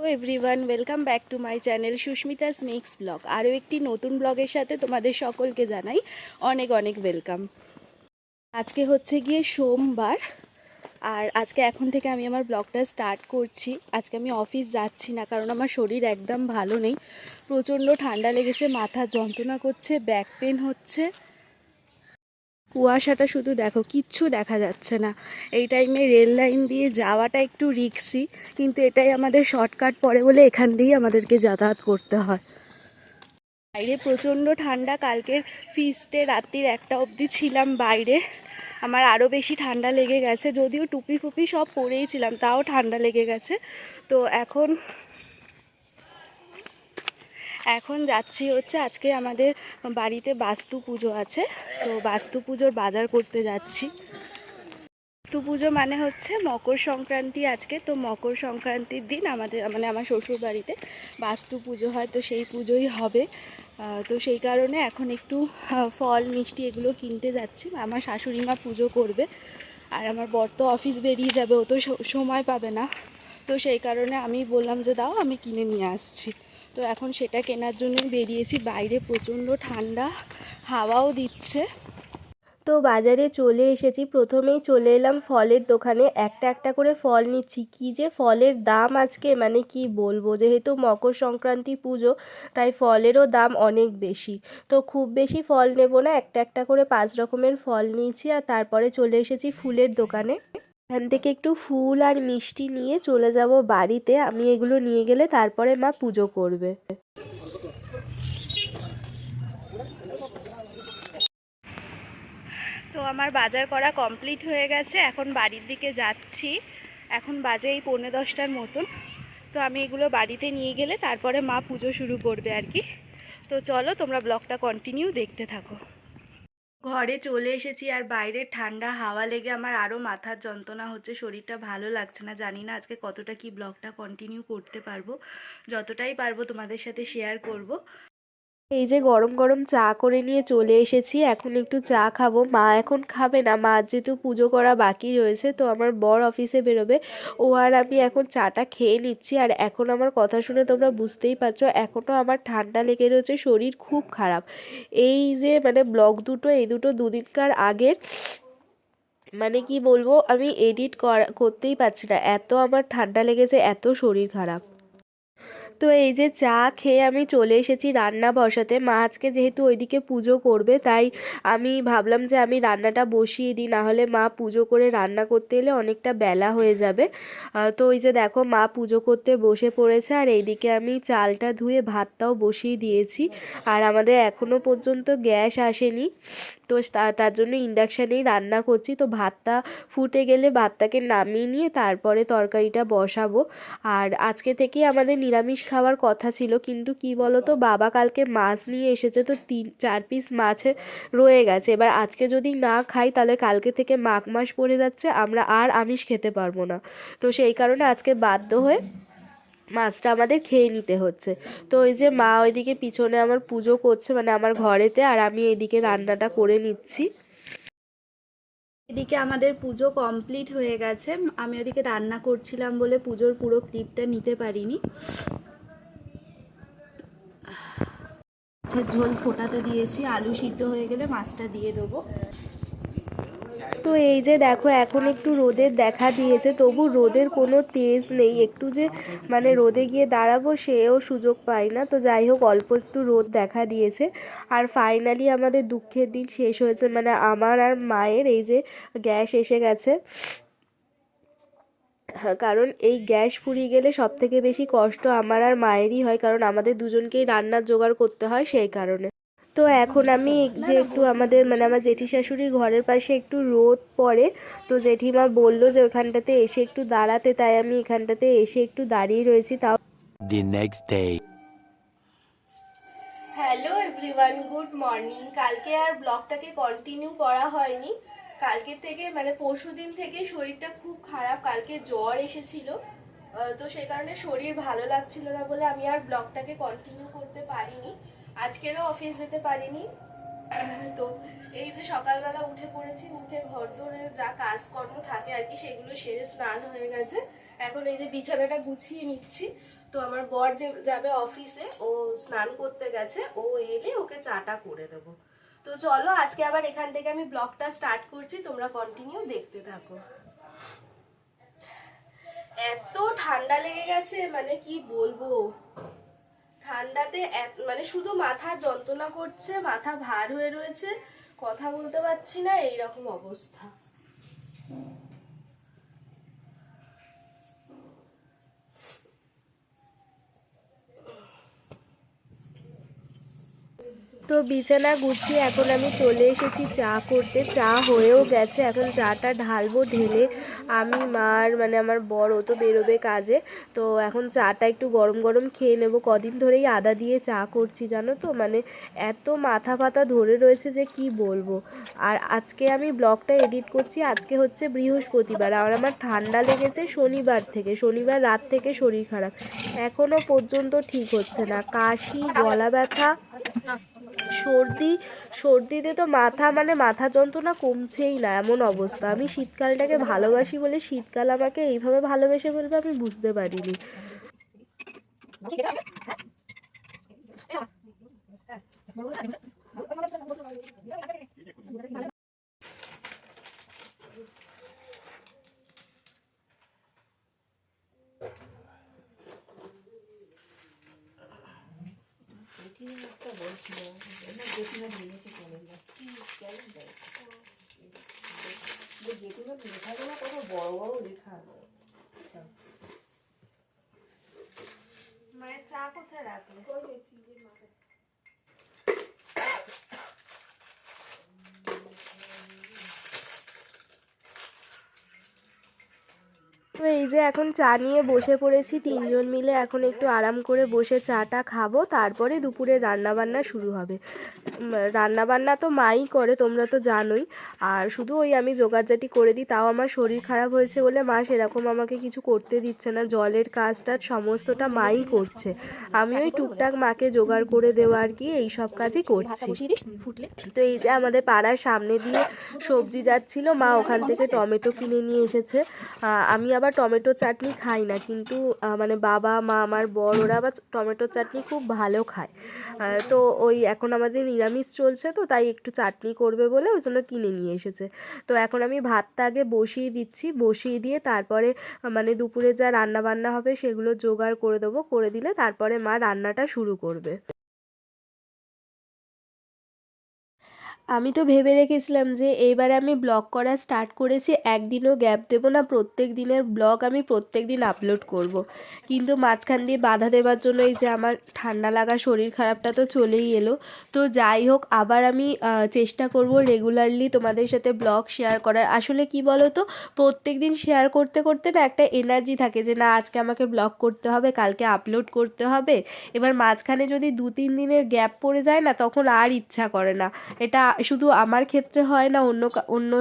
O everyone welcome back to my channel Susmita snacks vlog আরও একটি নতুন ব্লগের সাথে তোমাদের সকলকে জানাই অনেক অনেক ওয়েলকাম আজকে হচ্ছে গিয়ে সোমবার, আর আজকে এখন থেকে আমি আমার ব্লগটা স্টার্ট করছি। আজকে আমি অফিস যাচ্ছি না, কারণ আমার শরীর একদম ভালো নেই। প্রচণ্ড ঠান্ডা লেগেছে, মাথা যন্ত্রণা করছে ব্যাক পেন হচ্ছে। কুয়াশাটা শুধু দেখো, কিচ্ছু দেখা যাচ্ছে না। এই টাইমে রেল লাইন দিয়ে যাওয়াটা একটু রিক্সি কিন্তু এটাই আমাদের শর্টকাট পড়ে বলে এখান দিয়েই আমাদেরকে যাতায়াত করতে হয়। বাইরে প্রচণ্ড ঠান্ডা, কালকের ফিস্টে রাত্রির একটা অবধি ছিলাম বাইরে। আমার আরও বেশি ঠান্ডা লেগে গেছে, যদিও টুপি ফুপি সব পরেই ছিলাম, তাও ঠান্ডা লেগে গেছে। তো এখন এখন যাচ্ছি হচ্ছে আজকে আমাদের বাড়িতে বাস্তু পুজো আছে। তো বাস্তু পুজোর বাজার করতে যাচ্ছি। বাস্তু পুজো মানে হচ্ছে মকর সংক্রান্তি আজকে। তো মকর সংক্রান্তির দিন আমাদের মানে আমার শ্বশুর বাড়িতে বাস্তু পুজো হয়, তো সেই পুজোই হবে। তো সেই কারণে এখন একটু ফল, মিষ্টি এগুলো কিনতে যাচ্ছি। আমার শাশুড়ি মা পুজো করবে। আর আমার বর তো অফিস বেরিয়ে যাবে, ও তো সময় পাবে না। তো সেই কারণে আমি বললাম যে, দাও, আমি কিনে নিয়ে আসছি। তো এখন সেটা কেনার জন্য বেরিয়েছি। বাইরে প্রচণ্ড ঠান্ডা, হাওয়াও দিচ্ছে। তো বাজারে চলে এসেছি। প্রথমেই চলে এলাম ফলের দোকানে। একটা একটা করে ফল নিচ্ছি। কি যে ফলের দাম আজকে মানে কি বলব? যেহেতু মকর সংক্রান্তি পুজো, তাই ফলেরও দাম অনেক বেশি। তো খুব বেশি ফল নেব না, একটা একটা করে পাঁচ রকমের ফল নিয়েছি আর তারপরে চলে এসেছি ফুলের দোকানে। এখান থেকে একটু ফুল আর মিষ্টি নিয়ে চলে যাব বাড়িতে। আমি এগুলো নিয়ে গেলে তারপরে মা পুজো করবে। তো আমার বাজার করা কমপ্লিট হয়ে গেছে। এখন বাড়ির দিকে যাচ্ছি। এখন বাজে এই পৌনে দশটার মতন। তো আমি এগুলো বাড়িতে নিয়ে গেলে তারপরে মা পুজো শুরু করবে আর কি। তো চলো তোমরা ব্লগটা কন্টিনিউ দেখতে থাকো। ঘরে চলে এসেছি আর বাইরে ঠান্ডা হাওয়া লেগে আমার আরও মাথার যন্ত্রণা হচ্ছে, শরীরটা ভালো লাগছে না। জানি না আজকে কতটা কি ব্লগটা কন্টিনিউ করতে পারব। যতটাই পারব তোমাদের সাথে শেয়ার করব। এই যে গরম গরম চা করে নিয়ে চলে এসেছি, এখন একটু চা খাব। মা এখন খাবে না, মা যেহেতু পুজো করা বাকি রয়েছে, তো আমার বর অফিসে বেরোবে। ও আর আমি এখন চাটা খেয়ে নিচ্ছি, আর এখন আমার কথা শুনে তোমরা বুঝতেই পারছ, এখনও আমার ঠান্ডা লেগে রয়েছে, শরীর খুব খারাপ। এই যে মানে ব্লগ দুটো, এই দুটো দুদিনকার আগের মানে কি বলব, আমি এডিট করা, করতেই পারছি না, এত আমার ঠান্ডা লেগেছে, এত শরীর খারাপ। তো এই যে চা খেয়ে আমি চলে এসেছি রান্না বসাতে। মা আজকে যেহেতু ওইদিকে পুজো করবে, তাই আমি ভাবলাম যে আমি রান্নাটা বসিয়ে দিই, নাহলে মা পুজো করে রান্না করতে এলে অনেকটা বেলা হয়ে যাবে। তো ওই যে দেখো মা পুজো করতে বসে পড়েছে, আর এইদিকে আমি চালটা ধুয়ে ভাতটাও বসিয়ে দিয়েছি। আর আমাদের এখনও পর্যন্ত গ্যাস আসেনি তো, তার জন্য ইন্ডাকশানেই রান্না করছি। তো ভাতটা ফুটে গেলে ভাতটাকে নামিয়ে নিয়ে তারপরে তরকারিটা বসাবো। আর আজকে থেকেই আমাদের নিরামিষ খাওয়ার কথা ছিল, কিন্তু কি বলতো, বাবা কালকে মাছ নিয়ে এসেছে তো তিন, চার পিস মাছ রয়ে গেছে। এবার আজকে যদি না খাই, তাহলে কালকে থেকে মাঘ মাস পড়ে যাচ্ছে, আমরা আর আমিষ খেতে পারব না। তো সেই কারণে আজকে বাধ্য হয়ে মাছটা আমাদের খেয়ে নিতে হচ্ছে। তো ওই যে মা ওইদিকে পিছনে আমার পুজো করছে মানে আমার ঘরেতে, আর আমি এদিকে রান্নাটা করে নিচ্ছি। এদিকে আমাদের পুজো কমপ্লিট হয়ে গেছে। আমি ওদিকে রান্না করছিলাম বলে পুজোর পুরো ক্লিপটা নিতে পারিনি। মাছের ঝোল ফোটাতে দিয়েছি, আলু সিদ্ধ হয়ে গেলে মাছটা দিয়ে দেবো। তো এই যে দেখো, এখন একটু রোদের দেখা দিয়েছে, তবু রোদের কোনো তেজ নেই। একটু যে মানে রোদে গিয়ে দাঁড়াবো সেও সুযোগ পাই না। তো যাই হোক, অল্প একটু রোদ দেখা দিয়েছে। আর ফাইনালি আমাদের দুঃখের দিন শেষ হয়েছে। মানে আমার আর মায়ের এই যে গ্যাস এসে গেছে। কারণ এই গ্যাস ফুরিয়ে গেলে সব থেকে বেশি কষ্ট আমার আর মায়েরই হয় কারণ আমাদের দুজনকেই রান্নার জোগাড় করতে হয় সেই কারণে। তো এখন আমি যে একটু আমাদের মানে আমার জেঠি শাশুড়ি ঘরের পাশে একটু রোদ পড়ে তো জেঠিমা বলল যে ওখানটাতে এসে একটু দাঁড়াতে তাই আমি এখানটাতে এসে একটু দাঁড়িয়ে রয়েছি তাও the next day. Hello everyone good morning কালকে আর ব্লগটাকে কন্টিনিউ করা হয়নি। কালকে থেকে মানে পরশু দিন থেকে শরীরটা খুব খারাপ। কালকে জ্বর এসেছিল। তো সেই কারণে শরীর ভালো লাগছিল না বলে আমি আর ব্লগটাকে কন্টিনিউ করতে পারিনি। আজকেরও অফিস যেতে পারিনি। তো এই যে সকালবেলা উঠে পড়েছি, উঠে ঘর দৌড়ে যা কাজকর্ম থাকে আর কি, সেগুলো সেরে স্নান হয়ে গেছে। এখন এই যে বিছানাটা গুছিয়ে নিচ্ছি। তো আমার বর যাবে অফিসে ও স্নান করতে গেছে। ও এলে ওকে চাটা করে দেবো। তো চলো, আজকে আবার এখান থেকে আমি ব্লগটা স্টার্ট করছি, তোমরা কন্টিনিউ দেখতে থাকো। এত ঠান্ডা লেগে গেছে মানে কি বলব? ঠান্ডাতে মানে শুধু মাথা যন্ত্রণা করছে, মাথা ভার হয়ে রয়েছে, কথা বলতে পারছি না, এইরকম অবস্থা। তো বিছানা গুছিয়ে এখন আমি চলে এসেছি, চা করতে। চা হয়েও গেছে, এখন চাটা ঢালবো, ঢেলে আমি মার মানে আমার বড় তো বেরোবে কাজে। তো এখন চাটা একটু গরম গরম খেয়ে নেব। কদিন ধরেই আদা দিয়ে চা করছি, জানো তো? মানে এত মাথা ফাতা ধরে রয়েছে যে কি বলব? আর আজকে আমি ব্লগটা এডিট করছি, আজকে হচ্ছে বৃহস্পতিবার। আর আমার ঠান্ডা লেগেছে শনিবার থেকে, শনিবার রাত থেকে শরীর খারাপ। এখনও পর্যন্ত ঠিক হচ্ছে না। কাশি, গলা ব্যথা সর্দি, সর্দিতে তো মাথা মানে মাথা যন্ত্রণা কমছেই না, এমন অবস্থা। আমি শীতকালটাকে ভালোবাসি বলে শীতকাল আমাকে এইভাবে ভালোবেসে বলবে আমি বুঝতে পারিনি। মায়ের চা কোথায় রাখলে? তো এই যে এখন চা নিয়ে বসে পড়েছি, তিনজন মিলে এখন একটু আরাম করে বসে চাটা খাব, তারপরে দুপুরে রান্না বান্না শুরু হবে। রান্না বান্না তো মাই করে, তোমরা তো জানোই। আর শুধু ওই আমি জোগাড়জাটি করে দিই, তাও আমার শরীর খারাপ হয়েছে বলে মা সেরকম আমাকে কিছু করতে দিচ্ছে না, জলের কাজটা সমস্তটা মাই করছে। আমি ওই টুকটাক মাকে জোগাড় করে দেওয়া আর কি, এই সব কাজই করছি। তো এই যে আমাদের পাড়ার সামনে দিয়ে সবজি যাচ্ছিল, মা ওখান থেকে টমেটো কিনে নিয়ে এসেছে। আমি আবার টমেটো চাটনি খাই না, কিন্তু মানে বাবা, মা, আমার বড় ওরা আবার টমেটো চাটনি খুব ভালো খায়। তো ওই এখন আমাদের নিরামিষ চলছে তো, তাই একটু চাটনি করবে বলে ওই জন্য কিনে নিয়ে এসেছে। তো এখন আমি ভাতটা আগে বসিয়ে দিচ্ছি, বসিয়ে দিয়ে তারপরে মানে দুপুরে যা রান্না বান্না হবে সেগুলো জোগাড় করে দেবো, করে দিলে তারপরে মা রান্নাটা শুরু করবে। আমি তো ভেবে রেখেছিলাম যে এইবারে আমি ব্লগ করা স্টার্ট করেছি, একদিনও গ্যাপ দেবো না, প্রত্যেক দিনের ব্লগ আমি প্রত্যেক দিন আপলোড করব। কিন্তু মাঝখান দিয়ে বাধা দেওয়ার জন্য এই যে আমার ঠান্ডা লাগা শরীর খারাপটা তো চলেই এলো। তো যাই হোক, আবার আমি চেষ্টা করব রেগুলারলি তোমাদের সাথে ব্লগ শেয়ার করার। আসলে কি বলো তো প্রত্যেক দিন শেয়ার করতে করতে না একটা এনার্জি থাকে যে না, আজকে আমাকে ব্লগ করতে হবে, কালকে আপলোড করতে হবে। এবার মাঝখানে যদি দু তিন দিনের গ্যাপ পড়ে যায় না, তখন আর ইচ্ছা করে না। এটা শুধু আমার ক্ষেত্রে হয় না, অন্য অন্য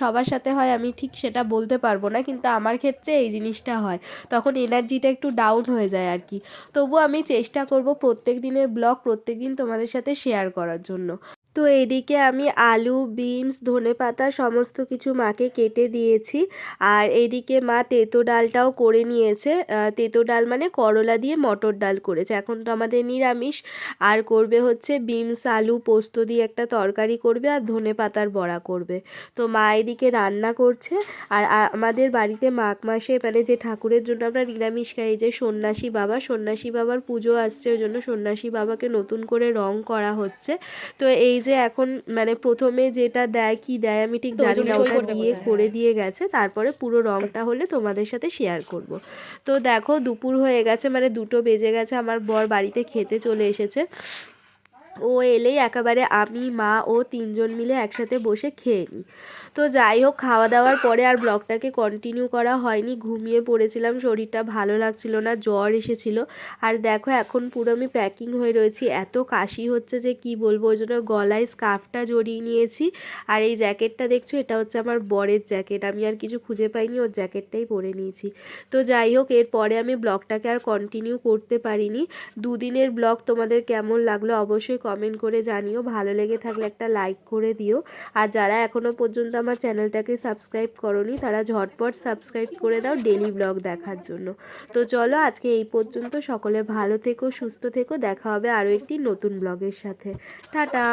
সবার সাথে হয়, আমি ঠিক সেটা বলতে পারব না, কিন্তু আমার ক্ষেত্রে এই জিনিসটা হয়। তখন এনার্জিটা একটু ডাউন হয়ে যায় আর কি। তবু আমি চেষ্টা করব প্রত্যেক দিনের ব্লগ প্রত্যেক দিন তোমাদের সাথে শেয়ার করার জন্য। তো এদিকে আমি আলু, বিনস, ধনে পাতা সমস্ত কিছু মাকে কেটে দিয়েছি। আর এদিকে মা তেতো ডালটাও করে নিয়েছে। তেতো ডাল মানে করলা দিয়ে মটর ডাল করেছে। এখন তো আমাদের নিরামিষ। আর করবে হচ্ছে বিনস, আলু, পোস্ত দিয়ে একটা তরকারি করবে আর ধনে পাতার বড়া করবে। তো মা এদিকে রান্না করছে। আর আমাদের বাড়িতে মাঘ মাসে মানে যে ঠাকুরের জন্য আমরা নিরামিষ খাই যে সন্ন্যাসী বাবা, সন্ন্যাসী বাবার পুজো আসছে, ওই জন্য সন্ন্যাসী বাবাকে নতুন করে রং করা হচ্ছে। তো এই যে এখন মানে প্রথমে যেটা দেয় কি দেয় আমি ঠিক জানি না। ওটা দিয়ে করে হ্যাঁ। দিয়ে গেছে। তারপরে পুরো রংটা হলে তোমাদের সাথে শেয়ার করব। তো দেখো দুপুর হয়ে গেছে মানে দুটো বেজে গেছে। আমার বর বাড়িতে খেতে চলে এসেছে। ও এলেই একেবারে আমি মা ও তিনজন মিলে একসাথে বসে খেয়ে নিই তো যাই হোক খাওয়া দাওয়ার পরে আর ব্লগটাকে কন্টিনিউ করা হয়নি। ঘুমিয়ে পড়েছিলাম, শরীরটা ভালো লাগছিল না, জ্বর এসেছিল। আর দেখো, এখন পুরো আমি প্যাকিং হয়ে রয়েছি। এত কাশি হচ্ছে যে কি বলব, ওই জন্য গলায় স্কার্ফটা জড়িয়ে নিয়েছি। আর এই জ্যাকেটটা দেখছ, এটা হচ্ছে আমার বরের জ্যাকেট আমি আর কিছু খুঁজে পাইনি, ওর জ্যাকেটটাই পরে নিয়েছি। তো যাই হোক এরপরে আমি ব্লগটাকে আর কন্টিনিউ করতে পারিনি। দুদিনের ব্লগ তোমাদের কেমন লাগল অবশ্যই কমেন্ট করে জানিও। ভালো লেগে থাকলে একটা লাইক করে দিও। আর যারা এখনও পর্যন্ত আমার চ্যানেলটাকে সাবস্ক্রাইব করনি, তারা ঝটপট সাবস্ক্রাইব করে দাও ডেলি ব্লগ দেখার জন্য। তো চলো আজকে এই পর্যন্ত, সকলে ভালো থেকো, সুস্থ থেকো, দেখা হবে আরও একটি নতুন ব্লগের সাথে। টাটা!